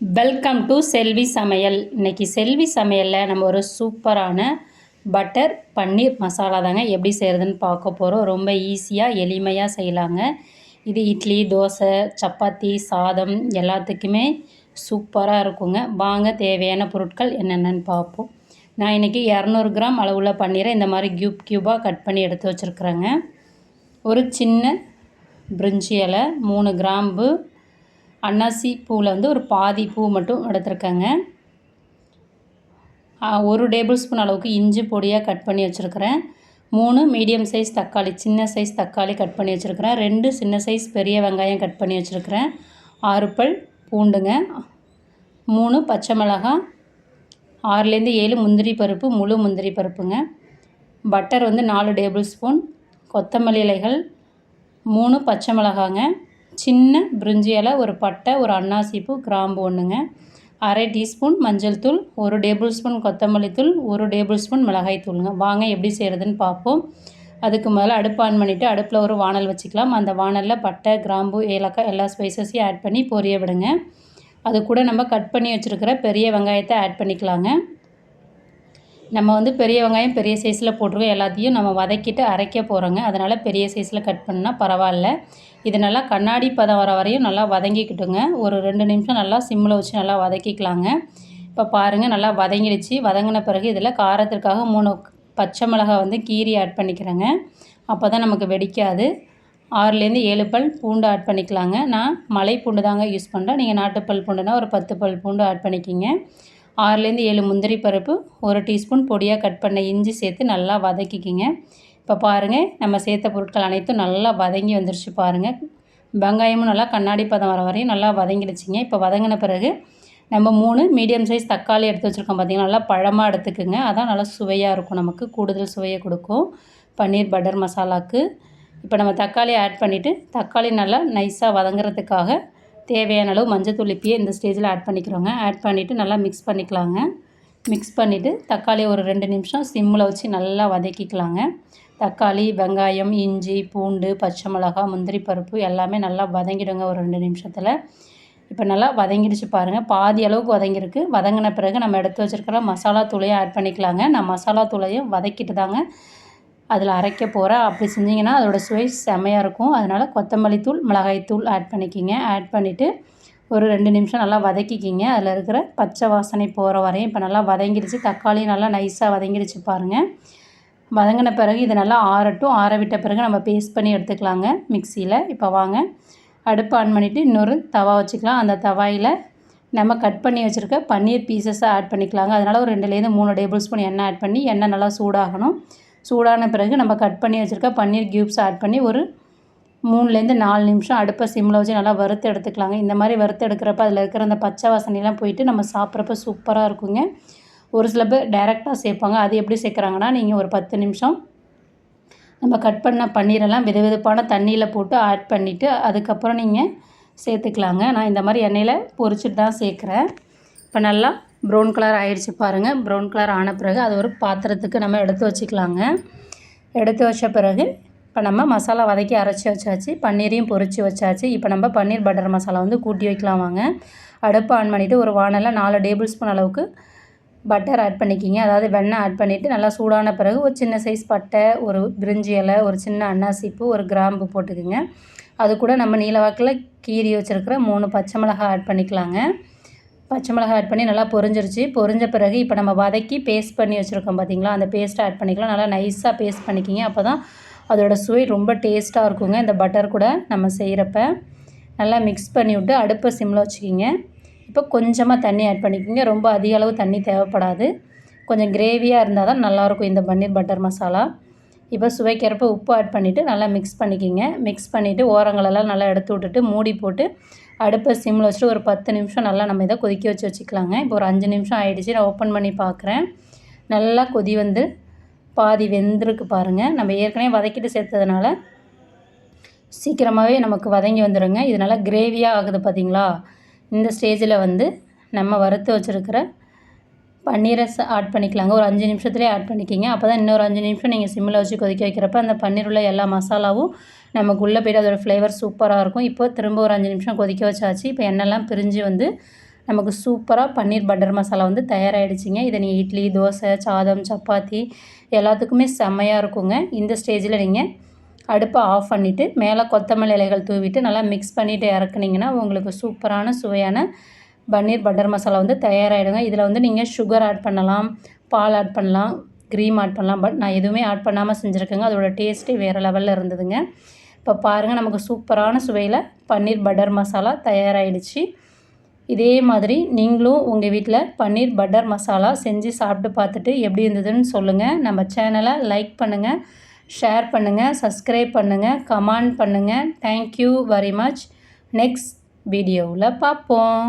Welcome to செல்வி சமையல் இன்றைக்கி செல்வி சமையலில் நம்ம ஒரு சூப்பரான பட்டர் பன்னீர் மசாலா தாங்க எப்படி செய்கிறதுன்னு பார்க்க போகிறோம் ரொம்ப ஈஸியாக எளிமையாக செய்யலாங்க. இது இட்லி தோசை சப்பாத்தி சாதம் எல்லாத்துக்குமே சூப்பராக இருக்குங்க. வாங்க தேவையான பொருட்கள் என்னென்னு பார்ப்போம். நான் இன்றைக்கி இரநூறு கிராம் அளவுள்ள பன்னீரை இந்த மாதிரி க்யூப் க்யூபாக கட் பண்ணி எடுத்து வச்சுருக்குறேங்க. ஒரு சின்ன பிரிஞ்சி இலை மூணு கிராம்பு அன்னாசி பூவில் வந்து ஒரு பாதி பூ மட்டும் எடுத்துருக்கேங்க. ஒரு டேபிள் ஸ்பூன் அளவுக்கு இஞ்சி பொடியாக கட் பண்ணி வச்சுருக்கிறேன். மூணு மீடியம் சைஸ் தக்காளி சின்ன சைஸ் தக்காளி கட் பண்ணி வச்சுருக்கிறேன். ரெண்டு சின்ன சைஸ் பெரிய வெங்காயம் கட் பண்ணி வச்சுருக்கிறேன். ஆறு பல் பூண்டுங்க. மூணு பச்சை மிளகாய் ஆறுலேருந்து ஏழு முந்திரி பருப்பு முழு முந்திரி பருப்புங்க. பட்டர் வந்து நாலு டேபிள் ஸ்பூன். கொத்தமல்லி இலைகள் மூணு பச்சை மிளகாங்க. சின்ன பிரிஞ்சி இலை ஒரு பட்டை ஒரு அன்னாசிப்பூ கிராம்பு ஒன்றுங்க அரை டீஸ்பூன் மஞ்சள் தூள் ஒரு டேபிள் ஸ்பூன் கொத்தமல்லி தூள் ஒரு டேபிள் ஸ்பூன் மிளகாய் தூளுங்க. வாங்க எப்படி செய்கிறதுன்னு பார்ப்போம். அதுக்கு முதல்ல அடுப்பு ஆன் பண்ணிவிட்டு அடுப்பில் ஒரு வானல் வச்சுக்கலாம். அந்த வானலில் பட்டை கிராம்பு ஏலக்காய் எல்லா ஸ்பைசஸையும் ஆட் பண்ணி பொரிய விடுங்க. அது கூட நம்ம கட் பண்ணி வச்சுருக்கிற பெரிய வெங்காயத்தை ஆட் பண்ணிக்கலாங்க. நம்ம வந்து பெரிய வெங்காயம் பெரிய சைஸில் போட்டுருவோம் எல்லாத்தையும் நம்ம வதக்கிட்டு அரைக்க போகிறோங்க அதனால் பெரிய சைஸில் கட் பண்ணால் பரவாயில்ல. இது நல்லா கண்ணாடி பதம் வர வரையும் நல்லா வதங்கிக்கிட்டுங்க. ஒரு ரெண்டு நிமிஷம் நல்லா சிம்மில் வச்சு நல்லா வதக்கிக்கலாங்க. இப்போ பாருங்கள் நல்லா வதங்கிடுச்சு. வதங்கின பிறகு இதில் காரத்திற்காக மூணு பச்சை மிளகாய் வந்து கீரி ஆட் பண்ணிக்கிறேங்க. அப்போ தான் நமக்கு வெடிக்காது. ஆறுலேருந்து ஏழு பல் பூண்டு ஆட் பண்ணிக்கலாங்க. நான் மலை பூண்டு தாங்க யூஸ் பண்ணுறேன் நீங்கள் நாட்டுப்பல் பூண்டுனா ஒரு பத்து பல் பூண்டு ஆட் பண்ணிக்கிங்க. ஆறுலேருந்து ஏழு முந்திரி பருப்பு ஒரு டீஸ்பூன் பொடியாக கட் பண்ண இஞ்சி சேர்த்து நல்லா வதக்கிக்கிங்க. இப்போ பாருங்கள் நம்ம சேர்த்த பொருட்கள் அனைத்தும் நல்லா வதங்கி வந்துருச்சு பாருங்கள் வெங்காயமும் நல்லா கண்ணாடி பதம் வர வரையும் நல்லா வதங்கிடுச்சிங்க. இப்போ வதங்கின பிறகு நம்ம மூணு மீடியம் சைஸ் தக்காளி எடுத்து வச்சுருக்கோம் பார்த்திங்கன்னா நல்லா பழமாக எடுத்துக்குங்க. அதான் நல்லா சுவையாக இருக்கும். நமக்கு கூடுதல் சுவையை கொடுக்கும். பன்னீர் பட்டர் மசாலாவுக்கு இப்போ நம்ம தக்காளி ஆட் பண்ணிவிட்டு தக்காளி நல்லா நைஸாக வதங்குறதுக்காக தேவையான அளவு மஞ்சத்தூள் இப்பயே இந்த ஸ்டேஜில் ஆட் பண்ணிக்கிறோங்க. ஆட் பண்ணிவிட்டு நல்லா மிக்ஸ் பண்ணிக்கலாங்க. மிக்ஸ் பண்ணிவிட்டு தக்காளி ஒரு ரெண்டு நிமிஷம் சிம்மில் வச்சு நல்லா வதக்கிக்கலாங்க. தக்காளி வெங்காயம் இஞ்சி பூண்டு பச்சை மிளகா முந்திரி பருப்பு எல்லாமே நல்லா வதங்கிடுங்க ஒரு ரெண்டு நிமிஷத்தில். இப்போ நல்லா வதங்கிடுச்சு பாருங்கள் பாதி அளவுக்கு வதங்கியிருக்கு. வதங்கின பிறகு நம்ம எடுத்து வச்சுருக்கிற மசாலா தூளையும் ஆட் பண்ணிக்கலாங்க. நான் மசாலா தூளையும் வதக்கிட்டு தாங்க அதில் அரைக்க போகிறேன் அப்படி செஞ்சிங்கன்னா அதோடய சுவை செமையாக இருக்கும். அதனால் கொத்தமல்லி தூள் மிளகாய் தூள் ஆட் பண்ணிக்கிங்க. ஆட் பண்ணிவிட்டு ஒரு ரெண்டு நிமிஷம் நல்லா வதக்கிக்கிங்க. அதில் இருக்கிற பச்சை வாசனை போகிற வரையும் இப்போ நல்லா வதங்கிடுச்சு. தக்காளி நல்லா நைஸாக வதங்கிடுச்சு பாருங்கள் வதங்கின பிறகு இது நல்லா ஆறட்டும். ஆற விட்ட பிறகு நம்ம பேஸ்ட் பண்ணி எடுத்துக்கலாங்க மிக்சியில். இப்போ வாங்க. அடுப்பு ஆன் பண்ணிவிட்டு இன்னொரு தவா வச்சுக்கலாம். அந்த தவாயில் நம்ம கட் பண்ணி வச்சுருக்க பன்னீர் பீசஸை ஆட் பண்ணிக்கலாங்க. அதனால் ஒரு ரெண்டுலேருந்து மூணு டேபிள் ஸ்பூன் எண்ணெய் ஆட் பண்ணி எண்ணெய் நல்லா சூடாகணும். சூடான பிறகு நம்ம கட் பண்ணி வச்சுருக்க பன்னீர் க்யூப்ஸ் ஆட் பண்ணி ஒரு மூணுலேருந்து நாலு நிமிஷம் அடுப்பை சிம்மில் வச்சு நல்லா வறுத்து எடுத்துக்கலாங்க. இந்த மாதிரி வறுத்து எடுக்கிறப்ப அதில் இருக்கிற அந்த பச்சை வாசனைலாம் போயிட்டு நம்ம சாப்பிட்றப்ப சூப்பராக இருக்குங்க. ஒரு சில பேர் டைரெக்டாக சேர்ப்பாங்க. அது எப்படி சேர்க்குறாங்கன்னா நீங்கள் ஒரு பத்து நிமிஷம் நம்ம கட் பண்ண பன்னீரெல்லாம் வெது வெதுப்பான தண்ணியில் போட்டு ஆட் பண்ணிவிட்டு அதுக்கப்புறம் நீங்கள் சேர்த்துக்கலாங்க. நான் இந்த மாதிரி எண்ணெயில் பொரிச்சிட்டு தான் சேர்க்குறேன். இப்போ நல்லா ப்ரௌன் கலர் ஆயிடுச்சு பாருங்கள் ப்ரௌன் கலர் ஆன பிறகு அது ஒரு பாத்திரத்துக்கு நம்ம எடுத்து வச்சுக்கலாங்க. எடுத்து வச்ச பிறகு இப்போ நம்ம மசாலா வதக்கி அரைச்சி வச்சாச்சு. பன்னீரையும் பொறிச்சு வச்சாச்சு. இப்போ நம்ம பன்னீர் பட்டர் மசாலா வந்து கூட்டி வைக்கலாம் வாங்க. அடுப்பு ஆன் பண்ணிவிட்டு ஒரு வானலில் நாலு டேபிள் ஸ்பூன் அளவுக்கு பட்டர் ஆட் பண்ணிக்கிங்க. அதாவது வெண்ணெய் ஆட் பண்ணிவிட்டு நல்லா சூடான பிறகு ஒரு சின்ன சைஸ் பட்டை ஒரு பிரிஞ்சி இலை ஒரு சின்ன அன்னாசிப்பு ஒரு கிராம்பு போட்டுக்குங்க. அது கூட நம்ம நீலவாக்கில் கீரி வச்சுருக்கிற மூணு பச்சை மிளகாய் ஆட் பண்ணிக்கலாங்க. பச்சை மிளகாய் ஆட் பண்ணி நல்லா பொரிஞ்சிருச்சு. பொரிஞ்ச பிறகு இப்போ நம்ம வதக்கி பேஸ்ட் பண்ணி வச்சுருக்கோம் பார்த்தீங்களா அந்த பேஸ்ட்டை ஆட் பண்ணிக்கலாம். நல்லா நைஸாக பேஸ்ட் பண்ணிக்கிங்க. அப்போ தான் அதோட சுவை ரொம்ப டேஸ்ட்டாக இருக்குங்க. இந்த பட்டர் கூட நம்ம செய்கிறப்ப நல்லா மிக்ஸ் பண்ணி விட்டு அடுப்பை சிம்மில் வச்சுக்கிங்க. இப்போ கொஞ்சமாக தண்ணி ஆட் பண்ணிக்கோங்க. ரொம்ப அதிக அளவு தண்ணி தேவைப்படாது. கொஞ்சம் கிரேவியாக இருந்தால் தான் நல்லாயிருக்கும் இந்த பன்னீர் பட்டர் மசாலா. இப்போ சுவைக்கிறப்ப உப்பு ஆட் பண்ணிவிட்டு நல்லா மிக்ஸ் பண்ணிக்கிங்க. மிக்ஸ் பண்ணிவிட்டு ஓரங்களெல்லாம் நல்லா எடுத்து விட்டுட்டு மூடி போட்டு அடுப்பை சிம்மில் வச்சுட்டு ஒரு பத்து நிமிஷம் நல்லா நம்ம இதை கொதிக்க வச்சு வச்சுக்கலாங்க. இப்போ ஒரு அஞ்சு நிமிஷம் ஆகிடுச்சு நான் ஓப்பன் பண்ணி பார்க்குறேன். நல்லா கொதி வந்து பாதி வெந்திருக்கு பாருங்கள் நம்ம ஏற்கனவே வதக்கிட்டு சேர்த்ததுனால சீக்கிரமாகவே நமக்கு வதங்கி வந்துடுங்க இது நல்லா கிரேவியாக ஆகுது பார்த்தீங்களா இந்த ஸ்டேஜில் வந்து நம்ம வறுத்து வச்சுருக்கிற பன்னீரை ஆட் பண்ணிக்கலாங்க. ஒரு அஞ்சு நிமிஷத்துலேயே ஆட் பண்ணிக்கிங்க. அப்போ தான் இன்னொரு அஞ்சு நிமிஷம் நீங்கள் சிம்மில் வச்சு கொதிக்க வைக்கிறப்ப அந்த பன்னீர் உள்ள எல்லா மசாலாவும் நமக்கு உள்ளே போய்ட்டு அதோடய ஃப்ளேவர் சூப்பராக இருக்கும். இப்போ திரும்ப ஒரு அஞ்சு நிமிஷம் கொதிக்க வச்சாச்சு. இப்போ எண்ணெய்லாம் பிரிஞ்சு வந்து நமக்கு சூப்பராக பன்னீர் பட்டர் மசாலா வந்து தயாராகிடுச்சிங்க இதை நீங்கள் இட்லி தோசை சாதம் சப்பாத்தி எல்லாத்துக்குமே செம்மையாக இருக்குங்க. இந்த ஸ்டேஜில் நீங்கள் அடுப்பை ஆஃப் பண்ணிவிட்டு மேலே கொத்தமல்லி இலைகள் தூவிட்டு நல்லா மிக்ஸ் பண்ணிவிட்டு இறக்குனீங்கன்னா உங்களுக்கு சூப்பரான சுவையான பன்னீர் பட்டர் மசாலா வந்து தயாராகிடுங்க இதில் வந்து நீங்கள் சுகர் ஆட் பண்ணலாம் பால் ஆட் பண்ணலாம் க்ரீம் ஆட் பண்ணலாம். பட் நான் எதுவுமே ஆட் பண்ணாமல் செஞ்சுருக்கேங்க. அதோடய டேஸ்ட்டே வேறு லெவலில் இருந்ததுங்க. இப்போ பாருங்கள் நமக்கு சூப்பரான சுவையில் பன்னீர் பட்டர் மசாலா தயாராகிடுச்சு இதே மாதிரி நீங்களும் உங்கள் வீட்டில் பன்னீர் பட்டர் மசாலா செஞ்சு சாப்பிட்டு பார்த்துட்டு எப்படி இருந்ததுன்னு சொல்லுங்கள் நம்ம சேனலை லைக் பண்ணுங்கள் ஷேர் பண்ணுங்கள் சப்ஸ்கிரைப் பண்ணுங்கள் கமெண்ட் பண்ணுங்கள் தேங்க்யூ வெரி மச் நெக்ஸ்ட் வீடியோவில் பார்ப்போம்.